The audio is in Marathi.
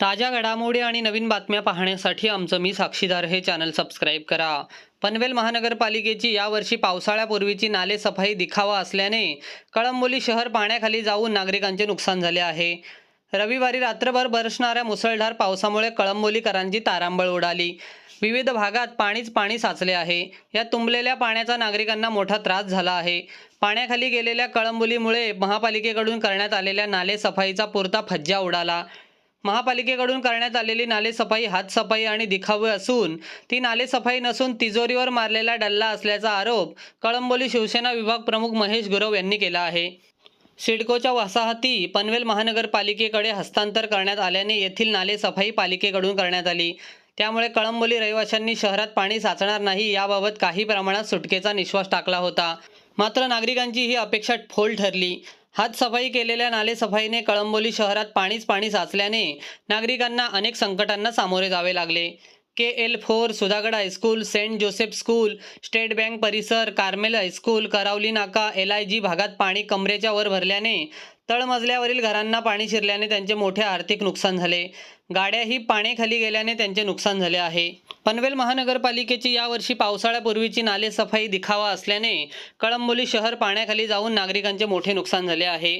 ताज्या घडामोडी आणि नवीन बातम्या पाहण्यासाठी आमचं मी साक्षीदार हे चॅनल सबस्क्राईब करा. पनवेल महानगरपालिकेची यावर्षी पावसाळ्यापूर्वीची नाले सफाई दिखावा असल्याने कळंबोली शहर पाण्याखाली जाऊन नागरिकांचे नुकसान झाले आहे. रविवारी रात्रभर बरसणाऱ्या मुसळधार पावसामुळे कळंबोलीकरांची तारांबळ उडाली. विविध भागात पाणीच पाणी साचले आहे. या तुंबलेल्या पाण्याचा नागरिकांना मोठा त्रास झाला आहे. पाण्याखाली गेलेल्या कळंबोलीमुळे महापालिकेकडून करण्यात आलेल्या नाले सफाईचा पुरता फज्जा उडाला. महापालिकेकडून करण्यात आलेली नालेसफाई हातसफाई आणि दिखावे असून ती नालेसफाई नसून तिजोरीवर मारलेला डल्ला असल्याचा आरोप कळंबोली शिवसेना विभाग प्रमुख महेश गुरव यांनी केला आहे. सिडकोच्या वसाहती पनवेल महानगरपालिकेकडे हस्तांतर करण्यात आल्याने येथील नालेसफाई पालिकेकडून करण्यात आली. त्यामुळे कळंबोली रहिवाशांनी शहरात पाणी साचणार नाही याबाबत काही प्रमाणात सुटकेचा निश्वास टाकला होता. मात्र नागरिकांची ही अपेक्षा फोल ठरली. हातसफाई केलेल्या नालेसफाईने कळंबोली शहरात पाणीच पाणी साचल्याने नागरिकांना अनेक संकटांना सामोरे जावे लागले. K L four Sudhagad high school saint Joseph school state bank परिसर Carmel high school Karavali Naka L I जी भागात पाणी कमरेच्या वर भरल्याने तळमजल्यावरील घरांना पाणी शिरल्याने त्यांचे मोठे आर्थिक नुकसान झाले. गाड्याही पाण्याखाली गेल्याने त्यांचे नुकसान झाले आहे. पनवेल महानगरपालिकेची यावर्षी पावसाळ्यापूर्वीची नालेसफाई दिखावा असल्याने कळंबोली शहर पाण्याखाली जाऊन नागरिकांचे मोठे नुकसान झाले आहे.